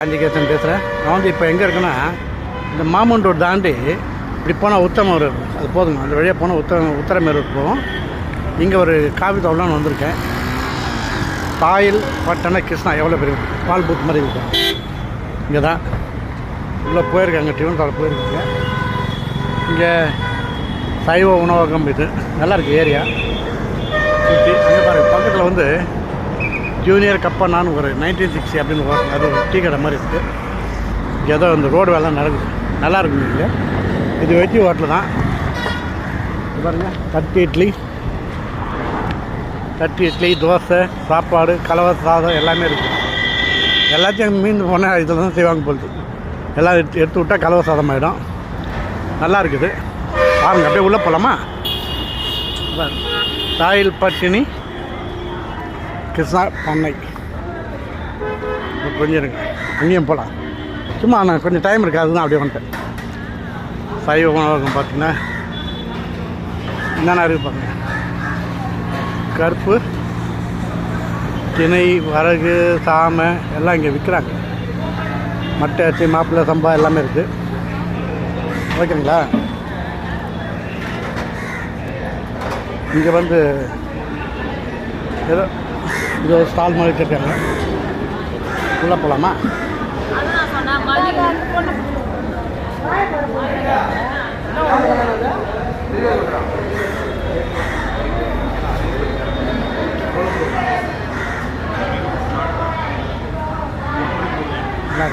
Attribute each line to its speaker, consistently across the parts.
Speaker 1: காஞ்சிகேசன் பேசுகிறேன் நான் வந்து இப்போ எங்கே இருக்குன்னா இந்த மாமன் ரோடு தாண்டி இப்படி போனால் உத்தமர் அது போதுங்க. அந்த வழியாக போனால் உத்தம உத்தரமேரூர் போகும் இங்கே ஒரு காவி தோட்டம்னு வந்திருக்கேன். தாயில் பட்டண கிருஷ்ணா எவ்வளோ பெரிய பால் பூத் மாதிரி இருக்கும் இங்கே தான் உள்ளே போயிருக்காங்க டிவன் கால் போயிருக்காங்க இங்கே சைவ உணவகம் இது. நல்லாயிருக்கு ஏரியா. சுற்றி அங்கே பாருங்கள் பக்கத்தில் வந்து ஜூனியர் கப்பனான்னு ஒரு நைன்டீன் சிக்ஸ்டி அப்படின்னு ஒரு அது ஒரு டீ கடை மாதிரி இருக்குது ஏதோ இந்த ரோடு வேலை நடக்குது. நல்லா இருக்கும் இங்கே. இது வெட்டி ஹோட்டல் தான். பாருங்கள் தட்டு இட்லி. தட்டு இட்லி தோசை சாப்பாடு கலவை சாதம் எல்லாமே இருக்குது எல்லாத்தையும் மீன் போனால் இதில் தான் செய்வாங்க போகுது எல்லாம் எடுத்து எடுத்து விட்டால் கலவை சாதம் ஆகிடும் நல்லா இருக்குது. பாருங்கள் அப்படியே உள்ளே போகலாமா தாயில் பட்டினி. கிருஷ்ணா பண்ணை. கொஞ்சம் இருக்கு அங்கேயும் போகலாம் சும்மா நான் கொஞ்சம் டைம் இருக்குது அதுதான் அப்படியே வந்துட்டேன். சைவ உணவகம் பார்த்தீங்கன்னா என்னென்ன இருப்பாங்க பாருங்க. கருப்பு திணை வரகு சாமை எல்லாம் இங்கே விற்கிறாங்க மட்டை அரிசி மாப்பிள்ளை சம்பா எல்லாமே இருக்குது ஓகேங்களா இங்கே வந்து ஏதோ இது ஒரு ஸ்டால் மாதிரி வச்சுருக்காங்க. உள்ளே போகலாமா நல்லா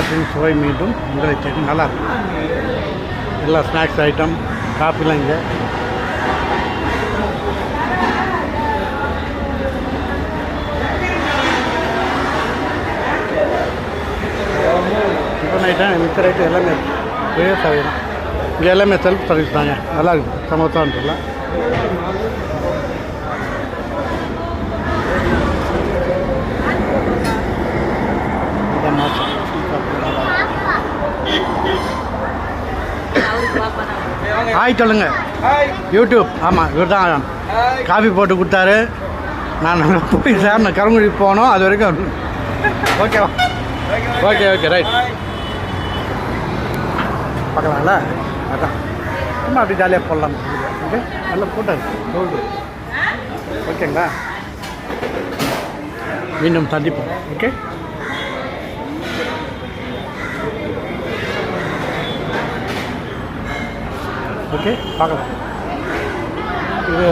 Speaker 1: இருக்குமா? சுவை மீண்டும். உங்களை தேடி நல்லா இருக்கும் எல்லா ஸ்நாக்ஸ் ஐட்டம் காஃபிலாம் இங்கே. டிஃபன் ஐட்டம் மிச்ச ஐட்டம் எல்லாமே இருக்குது ஒரே தான். இங்கே எல்லாமே செல்ஃப் சர்வீஸ் தாங்க. நல்லா இதான் மாசம். ஹாய் சொல்லுங்க. யூடியூப் ஆமாம் இவர் தான். காஃபி போட்டு கொடுத்தாரு. நான் போய் சார் நான் கருங்குடி போனோம். அது வரைக்கும். ஓகேவா ஓகே ஓகே ரைட் பார்க்கலாம்ல? அதான். சும்மா அப்படி ஜாலியாக போடலாம். ஓகே? நல்ல போட்டோ கோல்டு ஓகேங்களா? மீண்டும் சந்திப்போம். ஓகே? ஓகே? பார்க்கலாம். இது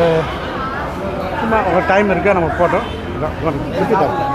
Speaker 1: சும்மா ஒரு டைம் இருக்குது நம்ம போட்டோம் இதான் சுற்றி பார்க்கலாம்